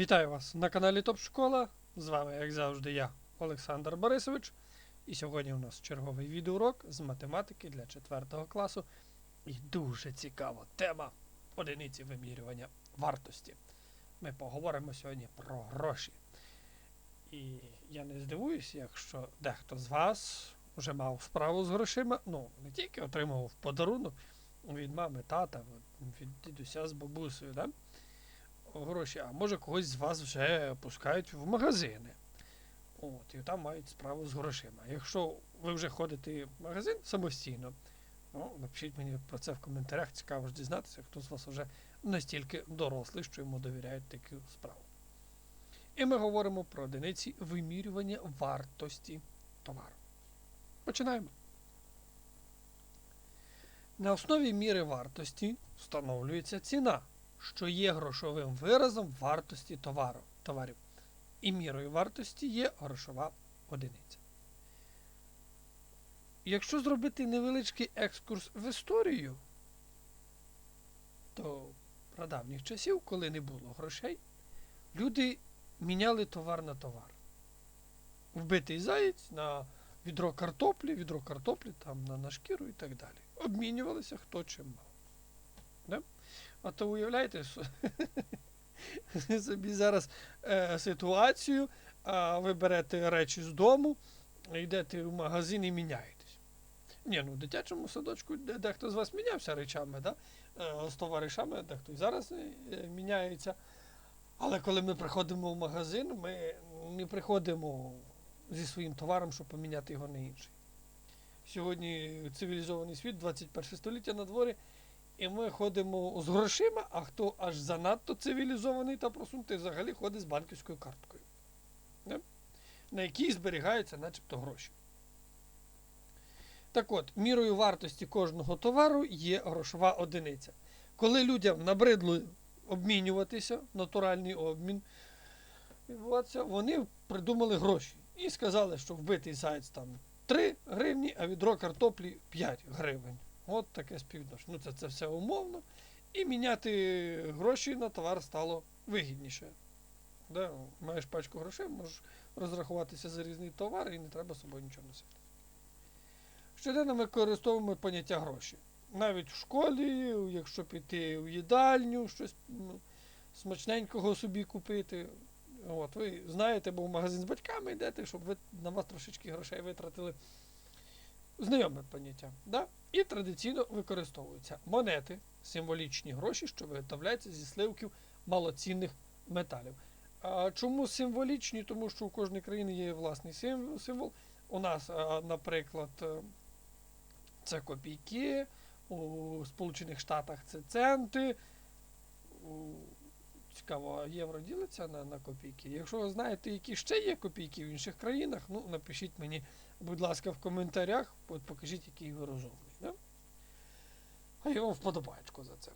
Вітаю вас на каналі Топ Школа. З вами, як завжди, я, Олександр Борисович. І сьогодні у нас черговий відеоурок з математики для 4 класу. І дуже цікава тема одиниці вимірювання вартості. Ми поговоримо сьогодні про гроші. І я не здивуюсь, якщо дехто з вас вже мав справу з грошима, ну, не тільки отримував подарунок від мами, тата, від дідуся з бабусею, да? Гроші, а може когось з вас вже пускають в магазини. От, і там мають справу з грошима. Якщо ви вже ходите в магазин самостійно, ну, напишіть мені про це в коментарях, цікаво ж дізнатися, хто з вас вже настільки дорослий, що йому довіряють таку справу. І ми говоримо про одиниці вимірювання вартості товару. Починаємо. На основі міри вартості встановлюється ціна, що є грошовим виразом вартості товару, товарів. І мірою вартості є грошова одиниця. Якщо зробити невеличкий екскурс в історію, то прадавніх часів, коли не було грошей, люди міняли товар на товар. Вбитий заєць на відро картоплі, відро картоплі там на, на шкіру і так далі. Обмінювалися хто чим мав. А то уявляєте, що собі зараз е, ситуацію, а ви берете речі з дому, йдете в магазин і міняєтесь. Ні, ну в дитячому садочку дехто з вас мінявся речами, да? е, з товаришами, дехто і зараз е, міняється. Але коли ми приходимо в магазин, ми не приходимо зі своїм товаром, щоб поміняти його на інший. Сьогодні цивілізований світ, 21 століття на дворі, і ми ходимо з грошима, а хто аж занадто цивілізований та просунутий, взагалі ходить з банківською карткою, не? на якій зберігаються начебто гроші. Так от, мірою вартості кожного товару є грошова одиниця. Коли людям набридло обмінюватися, натуральний обмін, вони придумали гроші. І сказали, що вбитий заяць там 3 гривні, а відро картоплі 5 гривень. От таке співвідношення. Ну, це, це все умовно. І міняти гроші на товар стало вигідніше. Да? Маєш пачку грошей, можеш розрахуватися за різний товар і не треба з собою нічого носити. Щоденно ми використовуємо поняття гроші. Навіть в школі, якщо піти в їдальню, щось смачненького собі купити. От, ви знаєте, бо в магазин з батьками йдете, щоб ви на вас трошечки грошей витратили. Знайоме поняття. Да? І традиційно використовуються монети, символічні гроші, що виготовляються зі сливків малоцінних металів. А чому символічні? Тому що у кожної країни є власний символ. У нас, наприклад, е, це копійки, у Сполучених Штатах це центи. Цікаво, євро ділиться на, на копійки. Якщо ви знаєте, які ще є копійки в інших країнах, ну напишіть мені, будь ласка, в коментарях, от покажіть, який ви розумний. Да? А я вам вподобаєчку за це.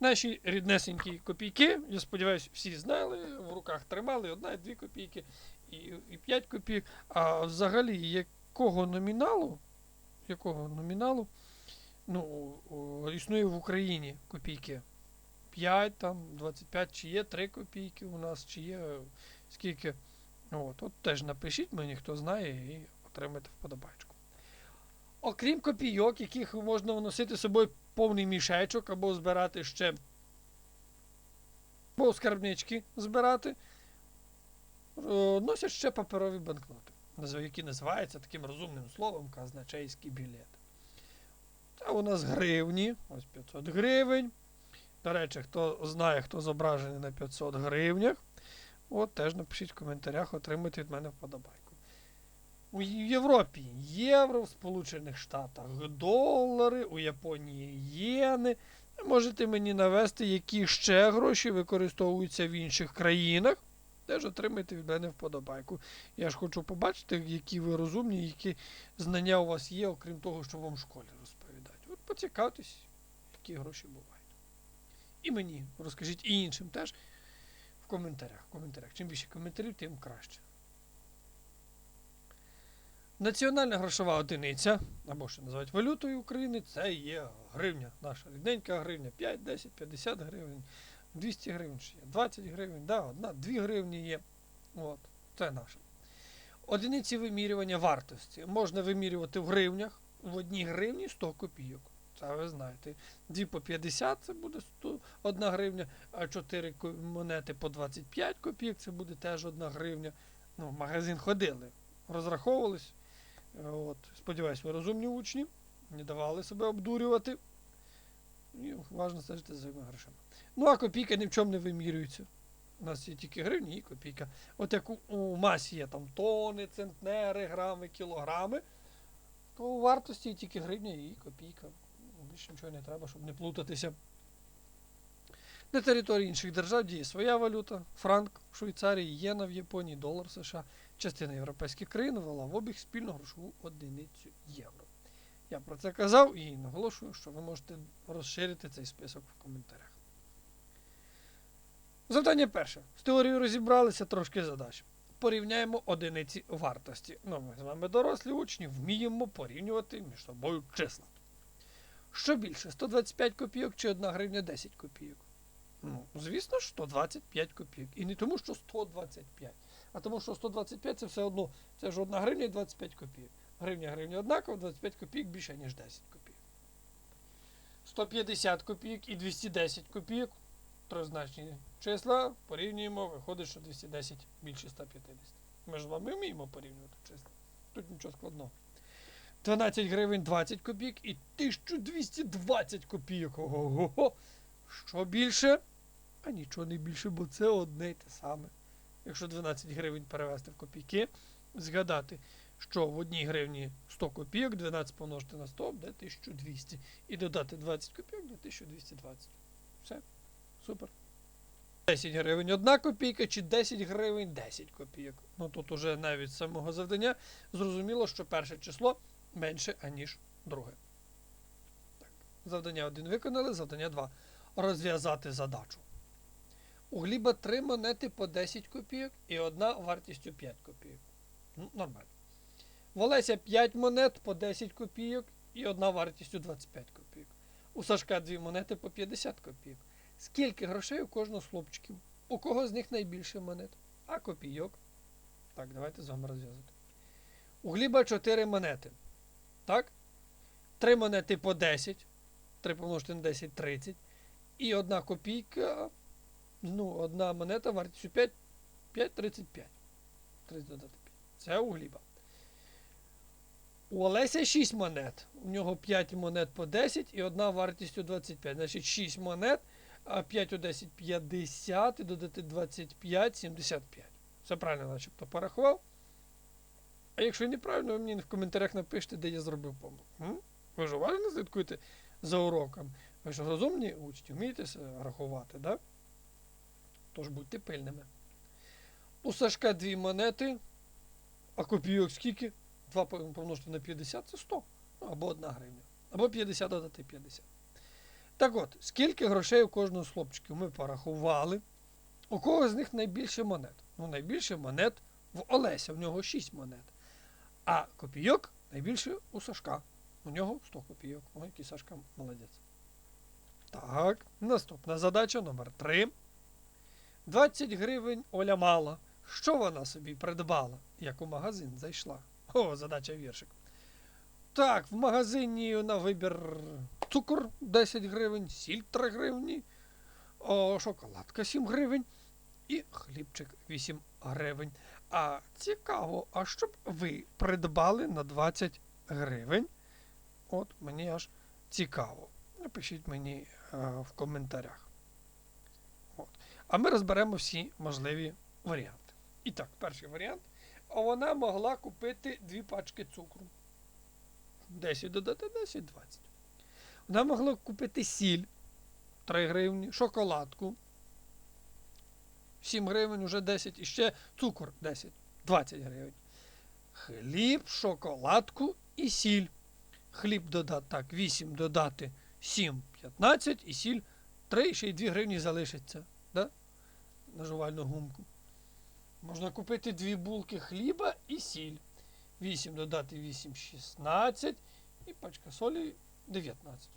Наші ріднесенькі копійки, я сподіваюся, всі знали, в руках тримали одна і дві копійки і, і п'ять копійок. А взагалі, якого номіналу, якого номіналу ну, існує в Україні копійки? 5, там, 25, чи є 3 копійки у нас, чи є скільки. От, от теж напишіть мені, хто знає, і отримайте вподобайку. Окрім копійок, яких можна вносити з собою повний мішечок або збирати ще або скарбнички збирати, е, носять ще паперові банкноти, які називаються таким розумним словом казначейський білет. Це у нас гривні, ось 500 гривень. До речі, хто знає, хто зображений на 500 гривнях, от теж напишіть в коментарях, отримайте від мене вподобайку. У Європі євро, в Сполучених Штатах долари, у Японії єни. Можете мені навести, які ще гроші використовуються в інших країнах. Теж отримайте від мене вподобайку. Я ж хочу побачити, які ви розумні, які знання у вас є, окрім того, що вам в школі розповідають. От поцікавтесь, які гроші бувають. І мені розкажіть і іншим теж коментарях. Коментарях. Чим більше коментарів, тим краще. Національна грошова одиниця, або що називають валютою України, це є гривня. Наша рідненька гривня 5, 10, 50 гривень. 200 гривень ще є. 20 гривень, да, одна, 2 гривні є. От, це наше. Одиниці вимірювання вартості. Можна вимірювати в гривнях. В одній гривні 100 копійок. Це ви знаєте. 2 по 50 це буде 100, 1 гривня, а 4 монети по 25 копійок це буде теж 1 гривня. Ну, в магазин ходили, розраховувались. От, сподіваюсь, ви розумні учні, не давали себе обдурювати. І уважно стежити за своїми грошима. Ну, а копійка ні в чому не вимірюється. У нас є тільки гривні і копійка. От як у, у масі є там тони, центнери, грами, кілограми, то у вартості є тільки гривня і копійка. Більше нічого не треба, щоб не плутатися. На території інших держав діє своя валюта, франк в Швейцарії, єна в Японії, долар США. Частина європейських країн ввела в обіг спільну грошову одиницю євро. Я про це казав і наголошую, що ви можете розширити цей список в коментарях. Завдання перше. З теорією розібралися трошки задач. Порівняємо одиниці вартості. Ну, ми з вами дорослі учні, вміємо порівнювати між собою числа. Що більше, 125 копійок чи 1 гривня 10 копійок? Ну, звісно ж, 125 копійок. І не тому, що 125, а тому, що 125 це все одно, це ж 1 гривня і 25 копійок. Гривня гривня однаково, 25 копійок більше, ніж 10 копійок. 150 копійок і 210 копійок. Трозначні числа порівнюємо, виходить, що 210 більше 150. Ми ж вами вміємо порівнювати числа. Тут нічого складного. 12 гривень 20 копійок і 1220 копійок. Ого-го. Що більше? А нічого не більше, бо це одне й те саме. Якщо 12 гривень перевести в копійки, згадати, що в одній гривні 100 копійок, 12 помножити на 100 буде 1200. І додати 20 копійок буде 1220. Все. Супер. 10 гривень 1 копійка чи 10 гривень 10 копійок. Ну тут уже навіть з самого завдання зрозуміло, що перше число менше, аніж друге. Так. Завдання 1 виконали, завдання 2. Розв'язати задачу. У Гліба 3 монети по 10 копійок і одна вартістю 5 копійок. Ну, нормально. В Олеся 5 монет по 10 копійок і одна вартістю 25 копійок. У Сашка 2 монети по 50 копійок. Скільки грошей у кожного з хлопчиків? У кого з них найбільше монет? А копійок? Так, давайте з вами розв'язати. У Гліба 4 монети. Так? 3 монети по 10. 3 помножити на 10 30. І одна копійка. Ну, одна монета вартістю 5. 5 35. 30 додати 5. Це у Гліба. У Олеся 6 монет. У нього 5 монет по 10 і одна вартістю 25. Значить, 6 монет, а 5 у 10 50 і додати 25 75. Все правильно, начебто порахував. А якщо неправильно, ви мені в коментарях напишете, де я зробив помилку. Ви ж уважно слідкуєте за уроком. Ви ж розумні учні, вмієте рахувати, да? Тож будьте пильними. У Сашка дві монети, а копійок скільки? 2 помножити на 50 це 100. Ну, або 1 гривня. Або 50 додати 50. Так от, скільки грошей у кожного з хлопчиків ми порахували. У кого з них найбільше монет? Ну, найбільше монет в Олеся, в нього 6 монет. А копійок найбільше у Сашка. У нього 100 копійок. Ой, який Сашка молодець. Так, наступна задача номер 3. 20 гривень Оля мала. Що вона собі придбала, як у магазин зайшла? О, задача віршик. Так, в магазині на вибір цукор 10 гривень, сіль 3 гривні, о, шоколадка 7 гривень і хлібчик 8 гривень. А цікаво, а що б ви придбали на 20 гривень? От мені аж цікаво. Напишіть мені е, в коментарях. От. А ми розберемо всі можливі варіанти. І так, перший варіант. А вона могла купити дві пачки цукру. 10 додати 10, 20. Вона могла купити сіль 3 гривні, шоколадку 7 гривень, вже 10 і ще цукор 10, 20 гривень. Хліб, шоколадку і сіль. Хліб додати так, 8 додати 7, 15 і сіль 3, ще й 2 гривні залишиться. Да? Жувальну гумку. Можна купити дві булки хліба і сіль. 8 додати 8, 16 і пачка солі 19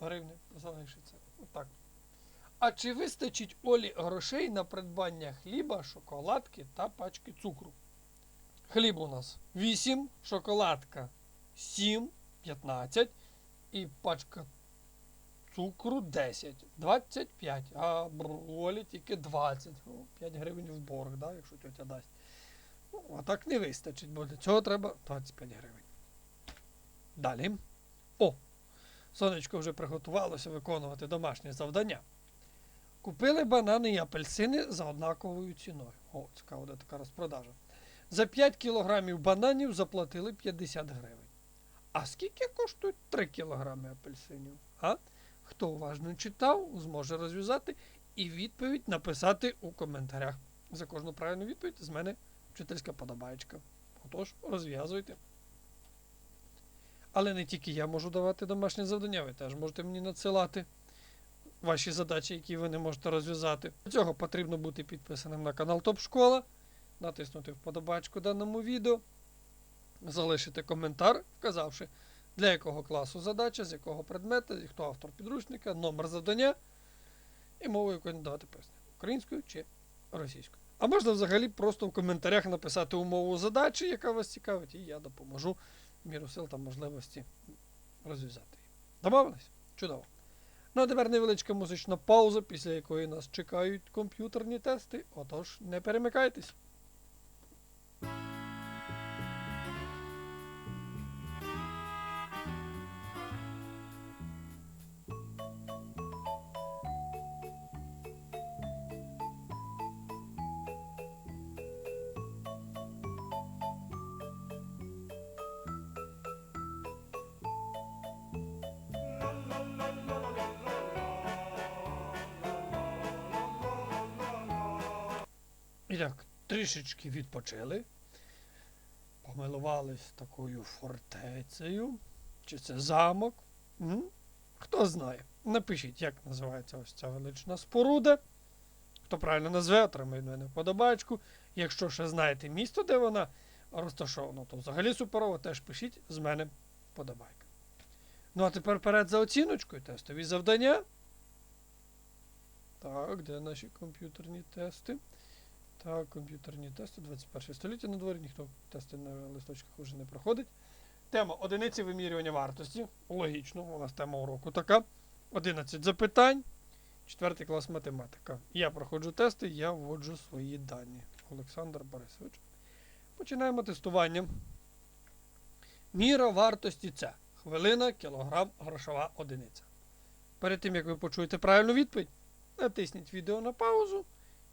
гривень залишиться. Отак. А чи вистачить Олі грошей на придбання хліба, шоколадки та пачки цукру? Хліб у нас 8, шоколадка 7, 15 і пачка цукру 10, 25, а у Олі тільки 20. Ну, 5 гривень в борг, да, якщо тетя дасть. Ну, а так не вистачить, бо для цього треба 25 гривень. Далі. О! Сонечко вже приготувалося виконувати домашнє завдання. Купили банани і апельсини за однаковою ціною. О, цікаво, така розпродажа. За 5 кілограмів бананів заплатили 50 гривень. А скільки коштують 3 кілограми апельсинів? А? Хто уважно читав, зможе розв'язати і відповідь написати у коментарях. За кожну правильну відповідь з мене вчительська подобаєчка. Отож, розв'язуйте. Але не тільки я можу давати домашнє завдання, ви теж можете мені надсилати ваші задачі, які ви не можете розв'язати. Для цього потрібно бути підписаним на канал Топ Школа, натиснути вподобачку даному відео, залишити коментар, вказавши, для якого класу задача, з якого предмета, хто автор підручника, номер завдання і мову, якою надавати пояснення. Українською чи російською. А можна взагалі просто в коментарях написати умову задачі, яка вас цікавить, і я допоможу міру сил та можливості розв'язати її. Домовились? Чудово. Ну а тепер невеличка музична пауза, після якої нас чекають комп'ютерні тести. Отож, не перемикайтесь. Так, трішечки відпочили. Помилувались такою фортецею. Чи це замок? Хто знає. Напишіть, як називається ось ця велична споруда. Хто правильно назве, отримає від мене вподобачку. Якщо ще знаєте місто, де вона розташована, то взагалі суперово теж пишіть з мене вподобайка. Ну а тепер перед за оціночкою тестові завдання. Так, де наші комп'ютерні тести? Так, комп'ютерні тести, 21 століття на дворі, ніхто тести на листочках вже не проходить. Тема одиниці вимірювання вартості. Логічно, у нас тема уроку така. 11 запитань. Четвертий клас математика. Я проходжу тести, я вводжу свої дані. Олександр Борисович. Починаємо тестування. Міра вартості це хвилина, кілограм, грошова одиниця. Перед тим, як ви почуєте правильну відповідь, натисніть відео на паузу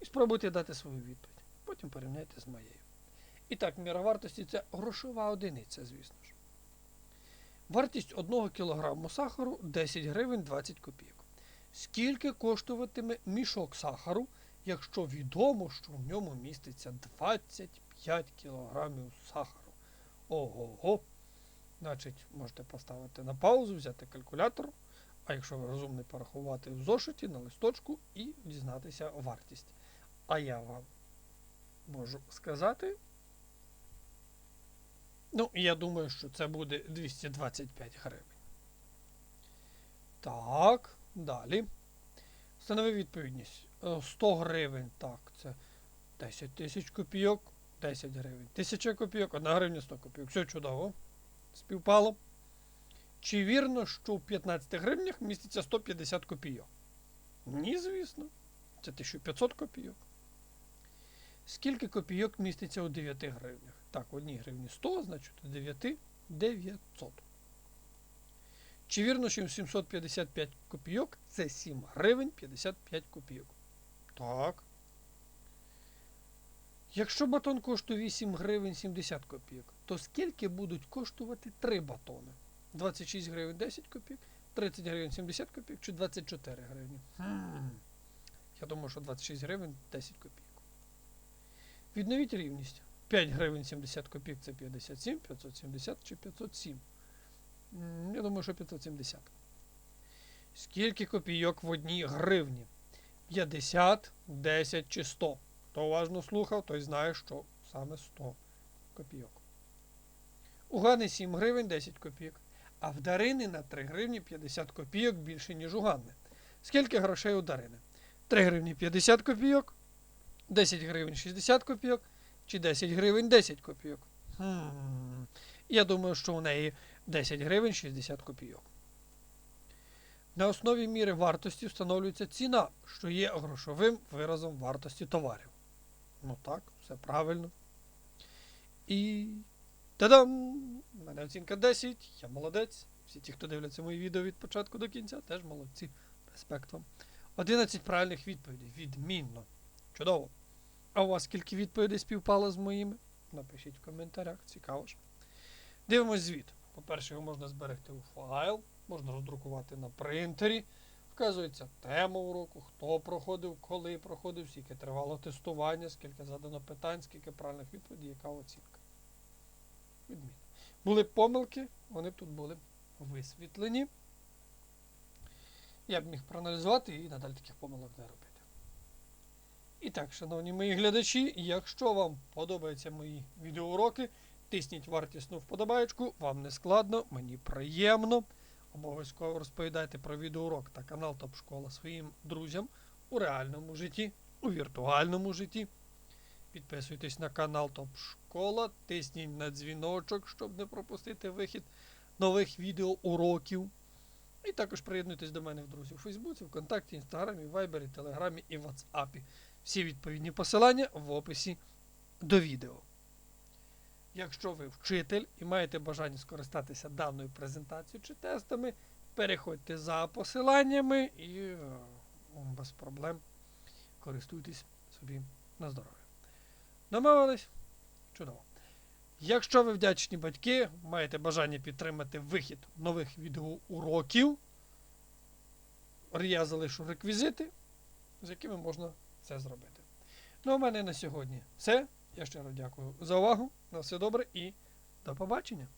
і спробуйте дати свою відповідь. Потім порівняйте з моєю. І так, міра вартості це грошова одиниця, звісно ж. Вартість 1 кг сахару 10 гривень 20 копійок. Скільки коштуватиме мішок сахару, якщо відомо, що в ньому міститься 25 кг сахару? Ого-го! Значить, можете поставити на паузу, взяти калькулятор, а якщо ви розумний, порахувати в зошиті на листочку і дізнатися вартість. А я вам можу сказати. Ну, я думаю, що це буде 225 гривень. Так, далі. Встанови відповідність. Е, 100 гривень, так, це 10 тисяч копійок, 10 гривень. 1000 копійок, 1 гривня 100 копійок. Все чудово. Співпало. Чи вірно, що в 15 гривнях міститься 150 копійок? Ні, звісно. Це 1500 копійок. Скільки копійок міститься у 9 гривнях? Так, в 1 гривні 100, значить у 9 900. Чи вірно, що 755 копійок це 7 гривень 55 копійок? Так. Якщо батон коштує 8 гривень 70 копійок, то скільки будуть коштувати 3 батони? 26 гривень 10 копійок, 30 гривень 70 копійок чи 24 гривні? Я думаю, що 26 гривень 10 копійок. Відновіть рівність. 5 гривень 70 копійок це 57, 570 чи 507. Я думаю, що 570. Скільки копійок в одній гривні? 50, 10 чи 100. Хто уважно слухав, той знає, що саме 100 копійок. У Гани 7 гривень 10 копійок, а в Дарини на 3 гривні 50 копійок більше, ніж у Ганни. Скільки грошей у Дарини? 3 гривні 50 копійок, 10 гривень 60 копійок чи 10 гривень 10 копійок. Хм. Я думаю, що у неї 10 гривень 60 копійок. На основі міри вартості встановлюється ціна, що є грошовим виразом вартості товарів. Ну так, все правильно. І. Та-дам! У мене оцінка 10, я молодець. Всі ті, хто дивляться мої відео від початку до кінця, теж молодці. Респект вам. 11 правильних відповідей. Відмінно. Чудово. А у вас скільки відповідей співпало з моїми? Напишіть в коментарях, цікаво ж. Дивимось звіт. По-перше, його можна зберегти у файл, можна роздрукувати на принтері. Вказується тема уроку, хто проходив, коли проходив, скільки тривало тестування, скільки задано питань, скільки правильних відповідей, яка оцінка. Відмінно. Були помилки, вони б тут були висвітлені. Я б міг проаналізувати і надалі таких помилок не робити. І так, шановні мої глядачі, якщо вам подобаються мої відеоуроки, тисніть вартісну вподобаєчку, вам не складно, мені приємно. Обов'язково розповідайте про відеоурок та канал Топ Школа своїм друзям у реальному житті, у віртуальному житті. Підписуйтесь на канал Топ Школа, тисніть на дзвіночок, щоб не пропустити вихід нових відеоуроків. І також приєднуйтесь до мене в друзі у Фейсбуці, ВКонтакті, Інстаграмі, Вайбері, Телеграмі і Ватсапі. Всі відповідні посилання в описі до відео. Якщо ви вчитель і маєте бажання скористатися даною презентацією чи тестами, переходьте за посиланнями і е, без проблем користуйтесь собі на здоров'я. Домовились? Чудово. Якщо ви вдячні батьки, маєте бажання підтримати вихід нових відеоуроків, я залишу реквізити, з якими можна це зробити. Ну, у мене на сьогодні все. Я ще раз дякую за увагу. На все добре і до побачення.